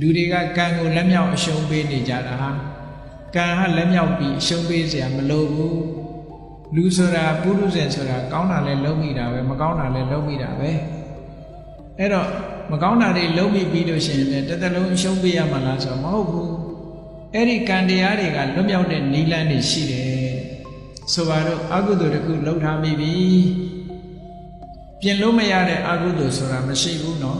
လူတွေကကံကိုလက်မြောက်အရှုံးပေးနေကြတာဟာကံဟာလက်မြောက်ပြီးအရှုံးပေးเสียမလိုဘူးလူဆိုတာပုရုဇဉ်ဆိုတာကောင်းတာလည်းလုံးမိတာပဲမကောင်းတာလည်းလုံးမိတာပဲအဲ့တော့မကောင်းတာတွေလုံးမိပြီးလို့ရှိရင်လည်းတစ်သက်လုံးအရှုံးပေးရမှာလားဆိုတော့မဟုတ်ဘူးအဲ့ဒီကံတရားတွေကလွတ်မြောက်တဲ့နိလန်းတွေရှိတယ်ဆိုပါတော့အကုသိုလ်တစ်ခုလှုပ်ထားမိပြီပြင်လို့မရတဲ့အကုသိုလ်ဆိုတာမရှိဘူးเนาะ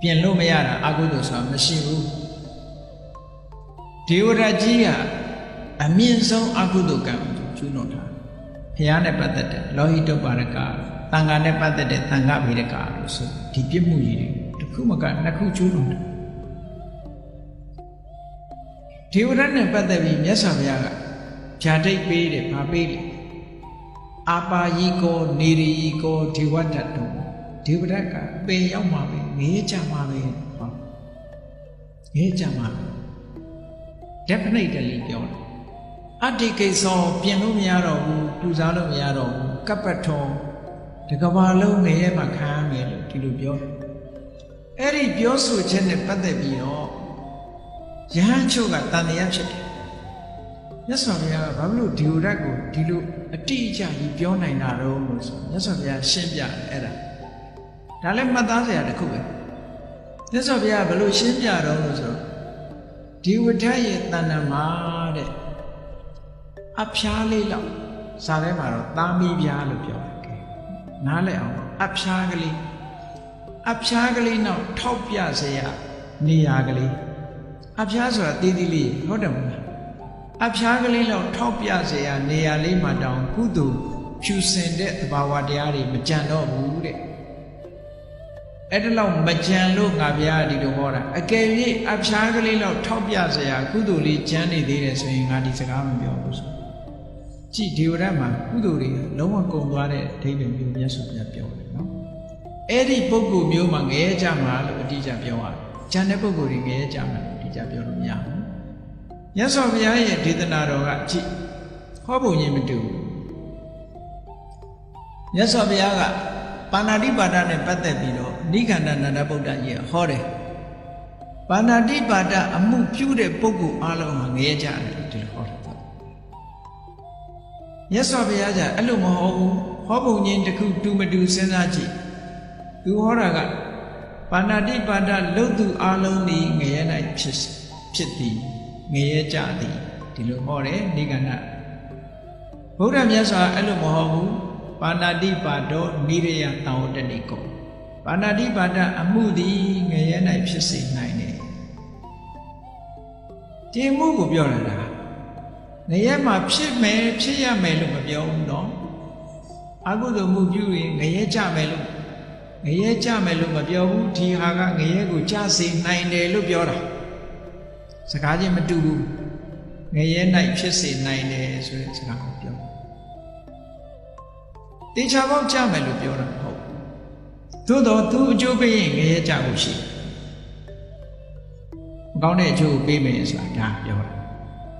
ပြင်လို့မရတာအကုသိုလ်ဆိုတာမရှိဘူးဒေဝရကြီးကအမြင့်ဆုံးအကုသိုလ်ကံကိုကျူးလွန်တာဘုရားနဲ့ပတ်သက်တဲ့လောဟိတုပ္ပါရကတန်ခါနဲ့ပတ်သက်တဲ့တန်ခါဗေဒကလို့ဆိုဒီပြစ်မှုကြီးတွေတစ်ခုမကနှစ်ခုကျူးလွန်တယ်ဒေဝရနဲ့ပတ်သက်ပြီးမြတ်စွာဘုရားကဖြာတိတ်ပေးတယ်ဗာပေးတယ်အာပါယီကောနေရီယီကောဒေဝတ္တတု ဒေဝရကပေရောက်မှာပဲငေးကြမှာပဲဟောငေးကြမှာပဲ definitely ပြောတယ်အတ္တိကိစ္စပြင်လို့မရတော့ဘူးပူဇော်လို့မရတော့ဘူးကပ္ပထောတကဘာလုံးငရဲမှာခံရမယ်လို့ဒီလိုပြောတယ်အဲ့ဒီပြောဆိုချက်နဲ့ပတ်သက်ပြီးတော့ယဟန်ချုပ်ကတန်တရားဖြစ်တယ်မြတ်စွာဘုရားကဘာလို့ဒီလိုဓာတ်ကိုဒီလိုအတိအကျကြီးပြောနိုင်တာတော့လို့ဆိုမြတ်စွာဘုရားရှင်းပြတယ်အဲ့ဒါ ဒါလည်းမှတ်သားစရာတစ်ခုပဲမြတ်စွာဘုရားဘယ်လိုရှင်းပြတော့လို့ဆိုတော့ဒီဝဋ္ထရဲ့တဏ္ဍမှာတဲ့အဖျားလေးလောက်စာထဲမှာတော့သာမီပြားလို့ပြောတယ်နားလည်အောင်အဖျားကလေးအဖျားကလေးနောက်ထောက်ပြစရာနေရာကလေးအဖျားဆိုတာတည်တည်လေးဟုတ်တယ်မလားအဖျားကလေးလောက်ထောက်ပြစရာနေရာလေးမှာတောင်ကုသိုလ်ဖြူစင်တဲ့သဘာဝတရားတွေမကြံတော့ဘူးတဲ့ အဲ့ဒါလောက်မကြံလို့ငါဗျာဒီလိုဟောတာအကယ်၍အဖျားကလေးလောက်ထောက်ပြစရာကုသိုလ်လေးကျမ်းနေသေးတယ်ဆိုရင်ငါဒီစကားမပြောဘူးဆိုကြည်ဒေဝရတ်မှာကုသိုလ်တွေလုံးဝကုန်သွားတဲ့အဓိပ္ပာယ်မျိုးမြတ်စွာဘုရားပြောတယ်နော်အဲ့ဒီပုဂ္ဂိုလ်မျိုးမှာငရဲကြမှာလို့အတိအကျပြောရတယ်။ကျန်တဲ့ပုဂ္ဂိုလ်တွေငရဲကြမှာလို့အတိအကျပြောလို့မရဘူး။မြတ်စွာဘုရားရဲ့ဒေသနာတော်ကကြည်ဟောပုံရင်မတူဘူး။မြတ်စွာဘုရားက ပါဏာတိပါဒနဲ့ပတ်သက်ပြီးတော့နိခန္ဓနန္ဒဗုဒ္ဓကြီးကဟောတယ်။ပါဏာတိပါဒအမှုပြုတဲ့ပုဂ္ဂိုလ်အလုံးဟာငရဲကြတယ်လို့ဒီလိုဟောတယ်မြတ်စွာဘုရားじゃအဲ့လိုမဟုတ်ဘူးဟောပုံချင်းတစ်ခုတူမတူစဉ်းစားကြည့်သူဟောတာကပါဏာတိပါဒလုတ်သူအလုံးဒီငရဲ၌ဖြစ်ဖြစ်သည်ငရဲကြသည်ဒီလိုဟောတယ်နိဂန္ဓဗုဒ္ဓမြတ်စွာအဲ့လိုမဟုတ်ဘူး ပါဏာတိပါဒောနိရယတောဝတ္တနိကောပါဏာတိပါဒအမှုသည်ငရဲ၌ဖြစ်စေနိုင်တယ်ဒီမှုကိုပြောရတာငရဲမှာဖြစ်မယ်ဖြစ်ရမယ်လို့မပြောဘူးเนาะအကုသိုလ်မှုပြုရင်ငရဲကြမယ်လို့ငရဲကြမယ်လို့မပြောဘူးဒီဟာကငရဲကိုကြစေနိုင်တယ်လို့ပြောတာစကားချင်းမတူဘူးငရဲ၌ဖြစ်စေနိုင်တယ်ဆိုတဲ့စကားကိုပြော တေချာပေါက်ကြမယ်လို့ပြောတာမဟုတ်သို့တော့သူအကျိုးပေးရင်ငရဲကြဖို့ရှိတယ်မကောင်းတဲ့အကျိုးကိုပေးမယ်ဆိုတာဒါပြောတာ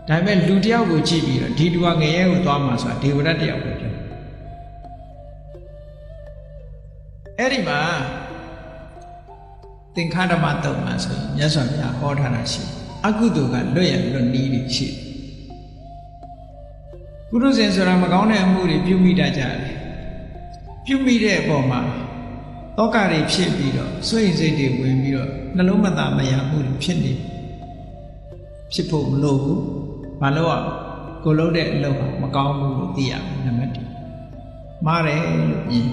ဒါပေမဲ့လူတယောက်ကိုကြည့်ပြီးတော့ဒီလူကငရဲကိုသွားမှာဆိုတာဒေဝရတ်တယောက်ပဲပြောအဲ့ဒီမှာသင်္ခါဓမ္မတုံမှာဆိုရင်မြတ်စွာဘုရားဟောထားတာရှိအကုသိုလ်ကလွတ်ရလွတ်နီးနေရှိပုရုဇဉ်ဆိုတာမကောင်းတဲ့အမှုတွေပြုမိတတ်ကြတယ် ပြုမိတဲ့အပေါ်မှာတောကတွေဖြစ်ပြီးတော့စွန့်ရင်စိတ်တွေဝင်ပြီးတော့နှလုံးမသားမရမှုတွေဖြစ်နေဖြစ်ဖို့မလိုဘူးမလို့อ่ะကိုလုံးတဲ့အလုပ်ကမကောင်းဘူးလို့သိရမယ်နံပါတ်1မှားတယ်လို့မြင်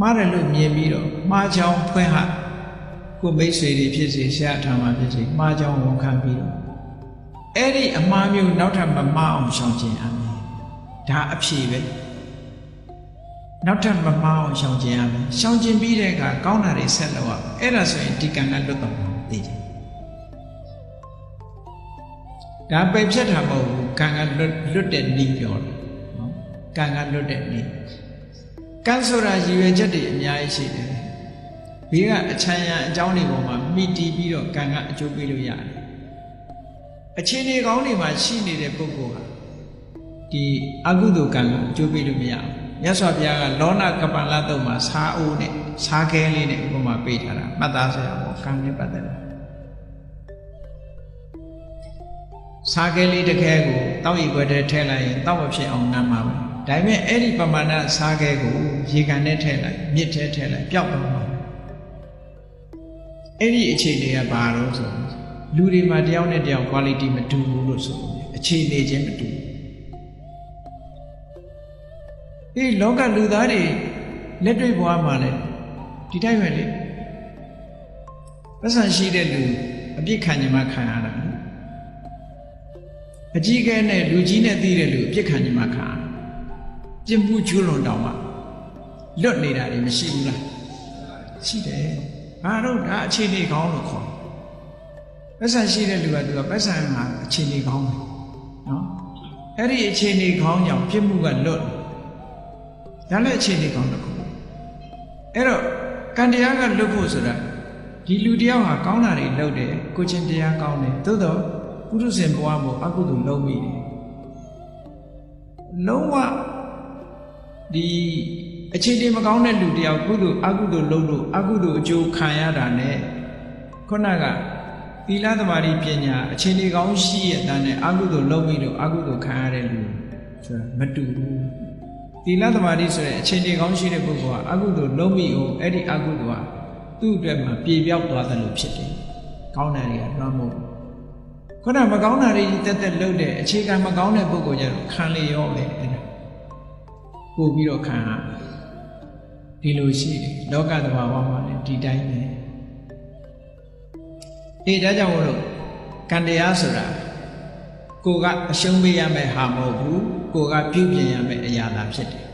မှားတယ်လို့မြင်ပြီးတော့မှားချောင်းဖွင့်ဟကိုမိတ်ဆွေတွေဖြစ်စေဆရာထာမှာဖြစ်စေမှားချောင်းဝန်ခံပြီးတော့အဲ့ဒီအမှားမျိုးနောက်ထပ်မမှားအောင်ရှောင်ကျဉ်ရမယ်ဒါအဖြေပဲ နောက်ထပ်မမှားအောင်ရှောင်ကျဉ်ရမယ်ရှောင်ကျဉ်ပြီးတဲ့အခါကောင်းတာတွေဆက်လုပ်ရမယ်အဲ့ဒါဆိုရင်ဒီကံကလွတ်တော့မှာသိတယ်ဒါပယ်ဖြတ်တာမဟုတ်ဘူးကံကလွတ်လွတ်တဲ့နည်းပြောတယ်နော်ကံကလွတ်တဲ့နည်းကံဆိုတာရည်ရွယ်ချက်တွေအများကြီးရှိတယ်ဘေးကအချမ်းရံအကြောင်းတွေပေါ်မှာမိတီးပြီးတော့ကံကအကျိုးပေးလို့ရတယ်အခြေအနေကောင်းတွေမှာရှိနေတဲ့ပုဂ္ဂိုလ်ဟာဒီအကုသိုလ်ကံကအကျိုးပေးလို့မရဘူး မြတ်စွာဘုရားကလောနာကပလတုံမှာစာအိုးနဲ့စာခဲလေးနဲ့ဥပမာပေးထားတာမှတ်သားစရာပေါ့ကံနဲ့ပတ်သက်လို့စာခဲလေးတစ်ခဲကိုတောက်ရီခွက်ထဲထည့်လိုက်ရင်တောက်မဖြစ်အောင်နမ်းပါပဲဒါပေမဲ့အဲ့ဒီပမာဏစာခဲကိုရေကန်နဲ့ထည့်လိုက်မြစ်ထဲထည့်လိုက်ပျောက်သွားမှာအဲ့ဒီအခြေအနေကဘာလို့ဆိုလူတွေမှာတယောက်နဲ့တယောက် quality မတူဘူးလို့ဆိုတယ်အခြေအနေချင်းမတူဘူး ဒီလောကလူသားတွေလက်တွေ့ဘဝမှာလည်းဒီတိုင်းပဲလေပတ်စံရှိတဲ့လူအပြစ်ခံကြမှာခံရတာနော်အကြီးကဲနဲ့လူကြီးနဲ့သိတဲ့လူအပြစ်ခံကြမှာခံရပြစ်မှုကျူးလွန်တောင်မှလွတ်နေတာတွေမရှိဘူးလားရှိတယ်ဘာလို့ဒါအခြေအနေကောင်းလို့ခေါ်ပတ်စံရှိတဲ့လူကသူကပတ်စံကအခြေအနေကောင်းတယ်နော်အဲ့ဒီအခြေအနေကောင်းကြောင့်ပြစ်မှုကလွတ်တယ် ဒါလည်းအခြေအနေကောင်းတစ်ခုအဲ့တော့ကံတရားကလွတ်ဖို့ဆိုတာဒီလူတယောက်ဟာကောင်းတာတွေလုပ်တယ်ကိုချင်းတရားကောင်းတယ်သို့တော့ပုရုဇဉ်ဘဝမှာအကုသိုလ်လုပ်မိတယ်လုံးဝဒီအခြေအနေမကောင်းတဲ့လူတယောက်ကုသိုလ်အကုသိုလ်လုပ်လို့အကုသိုလ်အကျိုးခံရတာ ਨੇ ခုနကသီလသမารိပညာအခြေအနေကောင်းရှိရဲ့တန်းနဲ့အကုသိုလ်လုပ်မိလို့အကုသိုလ်ခံရတဲ့လူဆိုတာမတူဘူး သီလသမารိဆိုတဲ့အခြေအနေကောင်းရှိတဲ့ပုဂ္ဂိုလ်ကအကုသိုလ်လုပ်မိအောင်အဲ့ဒီအကုသိုလ်ကသူ့အတွက်မှာပြေပြောက်သွားတယ်လို့ဖြစ်တယ်။ကောင်းတယ်တွေကလွှမ်းမို့ခုနမကောင်းတာတွေတက်တက်လုပ်တဲ့အခြေခံမကောင်းတဲ့ပုဂ္ဂိုလ်ကျတော့ခံလေရောပဲအဲ့ဒါပို့ပြီးတော့ခံရဒီလိုရှိတယ်လောကသဘာဝမှာလည်းဒီတိုင်းပဲအေးဒါကြောင့်မလို့ကံတရားဆိုတာကိုကအရှုံးပေးရမယ့်ဟာမဟုတ်ဘူး ကိုကပြုပြင်ရမယ့်အရာသာဖြစ်တယ်